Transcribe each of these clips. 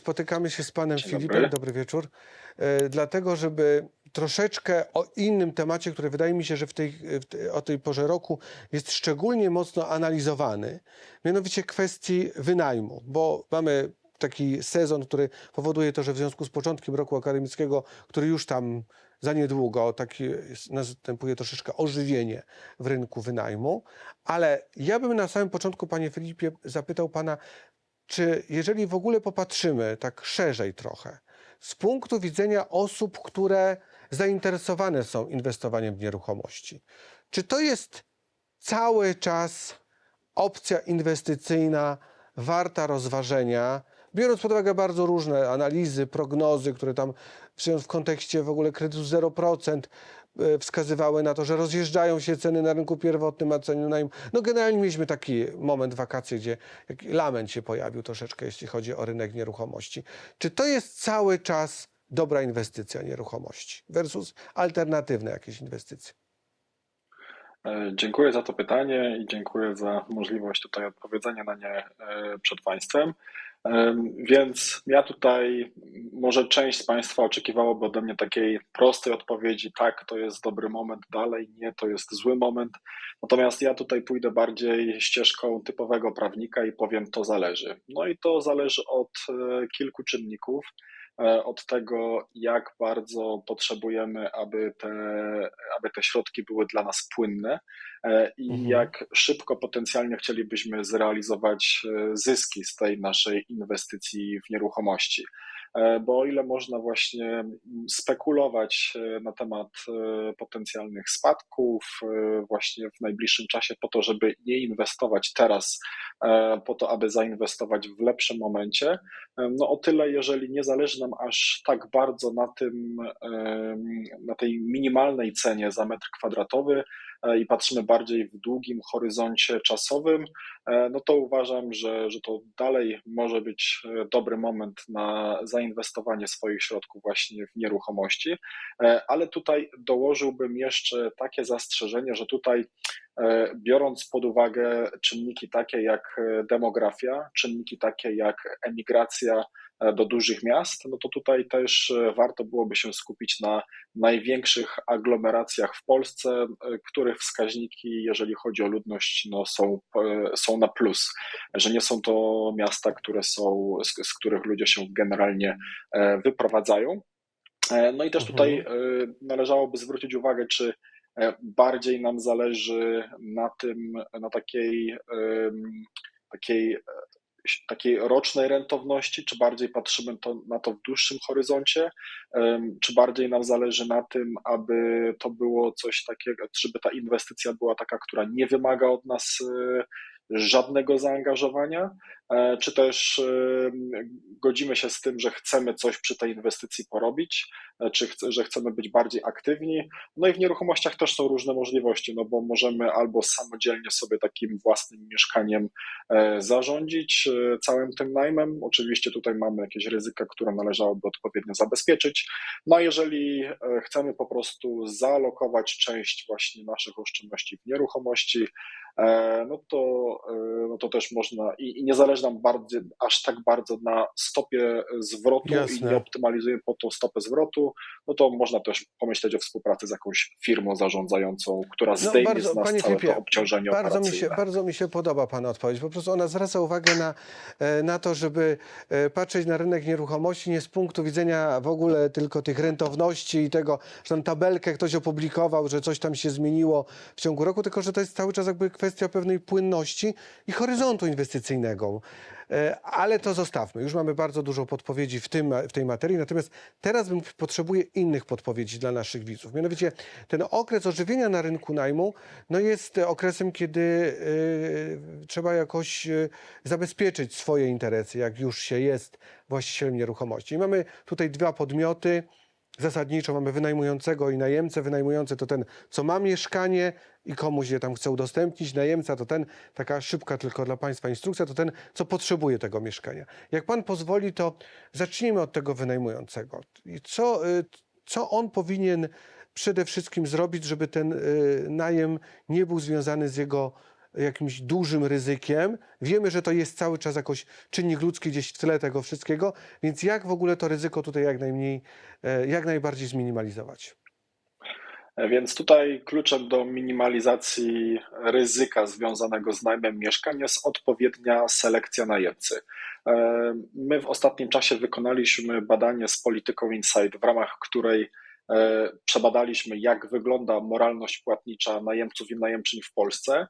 Spotykamy się z panem Dzień Filipem, dobry. dobry wieczór, e, dlatego żeby troszeczkę o innym temacie, który wydaje mi się, że w tej, w o tej porze roku jest szczególnie mocno analizowany, mianowicie kwestii wynajmu, bo mamy taki sezon, który powoduje to, że w związku z początkiem roku akademickiego, który już tam za niedługo, taki jest- następuje troszeczkę ożywienie w rynku wynajmu, ale ja bym na samym początku, panie Filipie, zapytał pana, czy jeżeli w ogóle popatrzymy tak szerzej trochę, z punktu widzenia osób, które zainteresowane są inwestowaniem w nieruchomości, czy to jest cały czas opcja inwestycyjna warta rozważenia, biorąc pod uwagę bardzo różne analizy, prognozy, które tam w kontekście w ogóle kredytu 0% e, wskazywały na to, że rozjeżdżają się ceny na rynku pierwotnym, a ceny najmu. No generalnie mieliśmy taki moment wakacji, gdzie lament się pojawił troszeczkę, jeśli chodzi o rynek nieruchomości. Czy to jest cały czas dobra inwestycja nieruchomości versus alternatywne jakieś inwestycje? E, Dziękuję za to pytanie i dziękuję za możliwość tutaj odpowiedzenia na nie e, przed Państwem. Em, Więc ja tutaj, może część z Państwa oczekiwałoby ode mnie takiej prostej odpowiedzi, tak, to jest dobry moment, dalej, nie, to jest zły moment. Natomiast ja tutaj pójdę bardziej ścieżką typowego prawnika i powiem, to zależy. No i to zależy od e, kilku czynników. E, Od tego, jak bardzo potrzebujemy, aby te, aby te środki były dla nas płynne i Mhm. jak szybko potencjalnie chcielibyśmy zrealizować e, zyski z tej naszej inwestycji w nieruchomości. E, Bo o ile można właśnie spekulować e, na temat e, potencjalnych spadków e, właśnie w najbliższym czasie po to, żeby nie inwestować teraz, e, po to, aby zainwestować w lepszym momencie, e, no o tyle, jeżeli nie zależy nam aż tak bardzo na tym, na tej minimalnej cenie za metr kwadratowy e, i patrzymy bardziej w długim horyzoncie czasowym, e, no to uważam, że, że to dalej może być e, dobry moment na zainwestowanie swoich środków właśnie w nieruchomości, E, ale tutaj dołożyłbym jeszcze takie zastrzeżenie, że tutaj e, biorąc pod uwagę czynniki takie jak e, demografia, czynniki takie jak emigracja e, do dużych miast, no to tutaj też e, warto byłoby się skupić na największych aglomeracjach w Polsce, e, których wskaźniki, jeżeli chodzi o ludność, no są, e, są na plus, że nie są to miasta, które są, z, z których ludzie się generalnie e, wyprowadzają. E, No i też tutaj e, należałoby zwrócić uwagę, czy e, bardziej nam zależy na tym, na takiej, takiej, e, takiej rocznej rentowności, czy bardziej patrzymy to, na to w dłuższym horyzoncie, czy bardziej nam zależy na tym, aby to było coś takiego, żeby ta inwestycja była taka, która nie wymaga od nas e, żadnego zaangażowania, e, czy też e, godzimy się z tym, że chcemy coś przy tej inwestycji porobić, e, czy chce, że chcemy być bardziej aktywni. No i w nieruchomościach też są różne możliwości, no bo możemy albo samodzielnie sobie takim własnym mieszkaniem zarządzić całym tym najmem. Oczywiście tutaj mamy jakieś ryzyka, które należałoby odpowiednio zabezpieczyć. No a jeżeli chcemy po prostu zaalokować część właśnie naszych oszczędności w nieruchomości, no to, e, no to też można i, i nie zależy nam bardzo, aż tak bardzo na stopie zwrotu i Jasne. nie optymalizujemy po tą stopę zwrotu, no to można też pomyśleć o współpracy z jakąś firmą zarządzającą, która zdejmie z nas całe Filipie, to obciążenie bardzo mi, się, bardzo mi się podoba Pana odpowiedź. Po prostu ona zwraca uwagę na, e, na to, żeby e, patrzeć na rynek nieruchomości nie z punktu widzenia w ogóle tylko tych rentowności i tego, że tam tabelkę ktoś opublikował, że coś tam się zmieniło w ciągu roku, tylko że to jest cały czas jakby kwestia pewnej płynności i horyzontu inwestycyjnego. E, Ale to zostawmy. Już mamy bardzo dużo podpowiedzi w, tym, w tej materii, natomiast teraz bym potrzebuję innych podpowiedzi dla naszych widzów. Mianowicie ten okres ożywienia na rynku najmu no jest okresem, kiedy e, trzeba jakoś e, zabezpieczyć swoje interesy, jak już się jest właścicielem nieruchomości. I mamy tutaj dwa podmioty. Zasadniczo mamy wynajmującego i najemcę. Wynajmujący to ten, co ma mieszkanie i komuś je tam chce udostępnić. Najemca to ten, taka szybka tylko dla Państwa instrukcja, to ten, co potrzebuje tego mieszkania. Jak Pan pozwoli, to zacznijmy od tego wynajmującego. Co, y, co on powinien przede wszystkim zrobić, żeby ten y, najem nie był związany z jego jakimś dużym ryzykiem. Wiemy, że to jest cały czas jakoś czynnik ludzki gdzieś w tle tego wszystkiego, więc jak w ogóle to ryzyko tutaj jak najmniej, e, jak najbardziej zminimalizować? Więc tutaj kluczem do minimalizacji ryzyka związanego z najmem mieszkań jest odpowiednia selekcja najemcy. E, My w ostatnim czasie wykonaliśmy badanie z Polityką Insight, w ramach której e, przebadaliśmy, jak wygląda moralność płatnicza najemców i najemczyń w Polsce, e,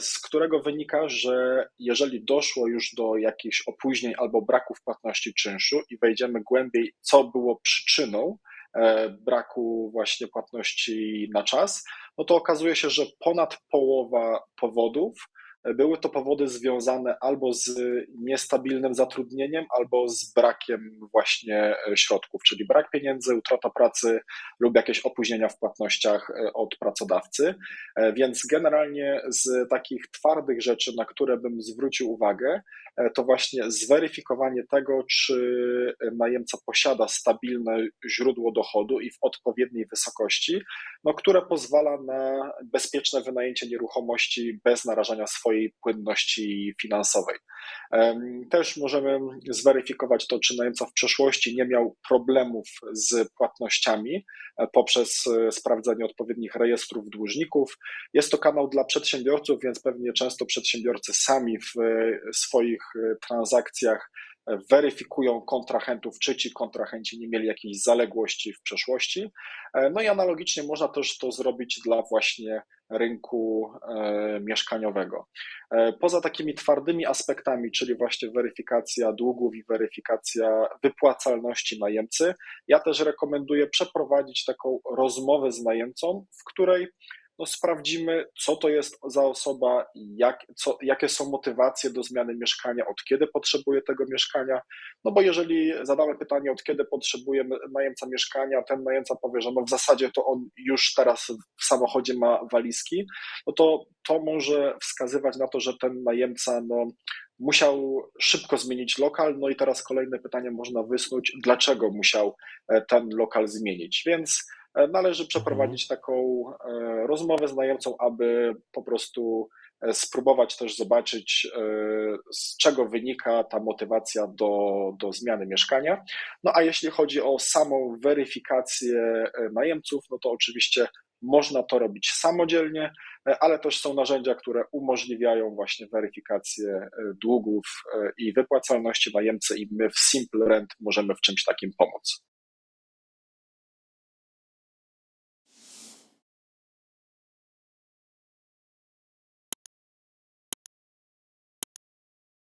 z którego wynika, że jeżeli doszło już do jakichś opóźnień albo braków płatności czynszu i wejdziemy głębiej, co było przyczyną, e, braku właśnie płatności na czas, no to okazuje się, że ponad połowa powodów e, były to powody związane albo z niestabilnym zatrudnieniem, albo z brakiem właśnie e, środków, czyli brak pieniędzy, utrata pracy lub jakieś opóźnienia w płatnościach e, od pracodawcy. E, Więc generalnie z takich twardych rzeczy, na które bym zwrócił uwagę, to właśnie zweryfikowanie tego, czy najemca posiada stabilne źródło dochodu i w odpowiedniej wysokości, no, które pozwala na bezpieczne wynajęcie nieruchomości bez narażania swojej płynności finansowej. Też możemy zweryfikować to, czy najemca w przeszłości nie miał problemów z płatnościami e, poprzez e, sprawdzenie odpowiednich rejestrów dłużników. Jest to kanał dla przedsiębiorców, więc pewnie często przedsiębiorcy sami w e, swoich e, transakcjach e, weryfikują kontrahentów, czy ci kontrahenci nie mieli jakichś zaległości w przeszłości. E, No i analogicznie można też to zrobić dla właśnie rynku e, mieszkaniowego. E, Poza takimi twardymi aspektami, czyli właśnie weryfikacja długów i weryfikacja wypłacalności najemcy, ja też rekomenduję przeprowadzić taką rozmowę z najemcą, w której no, sprawdzimy, co to jest za osoba, jak, co, jakie są motywacje do zmiany mieszkania, od kiedy potrzebuje tego mieszkania. No bo jeżeli zadamy pytanie, od kiedy potrzebuje najemca mieszkania, ten najemca powie, że no w zasadzie to on już teraz w samochodzie ma walizki, no to to może wskazywać na to, że ten najemca no, musiał szybko zmienić lokal. No i teraz kolejne pytanie można wysnuć, dlaczego musiał e, ten lokal zmienić. Więc e, należy przeprowadzić taką e, rozmowę z najemcą, aby po prostu spróbować też zobaczyć, z czego wynika ta motywacja do, do zmiany mieszkania. No a jeśli chodzi o samą weryfikację najemców, no to oczywiście można to robić samodzielnie, ale też są narzędzia, które umożliwiają właśnie weryfikację e, długów e, i wypłacalności najemcy i my w Simple Rent możemy w czymś takim pomóc.